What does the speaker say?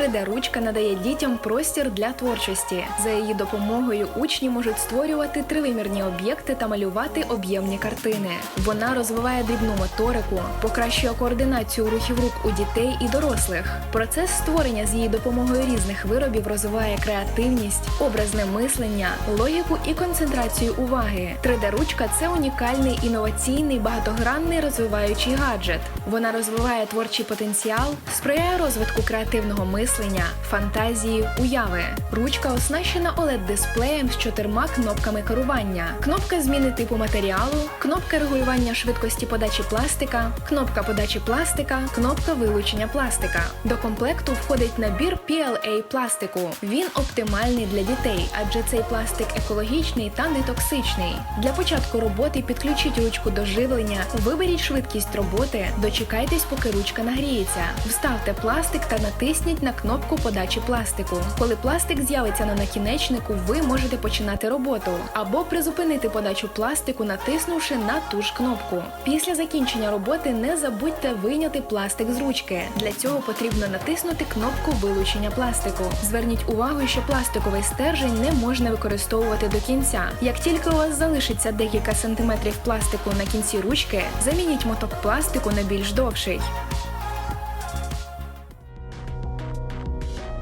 3D-ручка надає дітям простір для творчості. За її допомогою учні можуть створювати тривимірні об'єкти та малювати об'ємні картини. Вона розвиває дрібну моторику, покращує координацію рухів рук у дітей і дорослих. Процес створення з її допомогою різних виробів розвиває креативність, образне мислення, логіку і концентрацію уваги. 3D-ручка це унікальний інноваційний багатогранний розвиваючий гаджет. Вона розвиває творчий потенціал, сприяє розвитку креативного мислення, фантазії, уяви. Ручка оснащена OLED-дисплеєм з чотирма кнопками керування: кнопка зміни типу матеріалу, кнопка регулювання швидкості подачі пластика, кнопка подачі пластика, кнопка вилучення пластика. До комплекту входить набір PLA пластику. Він оптимальний для дітей, адже цей пластик екологічний та нетоксичний. Для початку роботи підключіть ручку до живлення, виберіть швидкість роботи, дочекайтесь, поки ручка нагріється. Вставте пластик та натисніть на кнопку подачі пластику. Коли пластик з'явиться на накінечнику, ви можете починати роботу або призупинити подачу пластику, натиснувши на ту ж кнопку. Після закінчення роботи не забудьте вийняти пластик з ручки. Для цього потрібно натиснути кнопку вилучення пластику. Зверніть увагу, що пластиковий стержень не можна використовувати до кінця. Як тільки у вас залишиться декілька сантиметрів пластику на кінці ручки, замініть моток пластику на більш довший.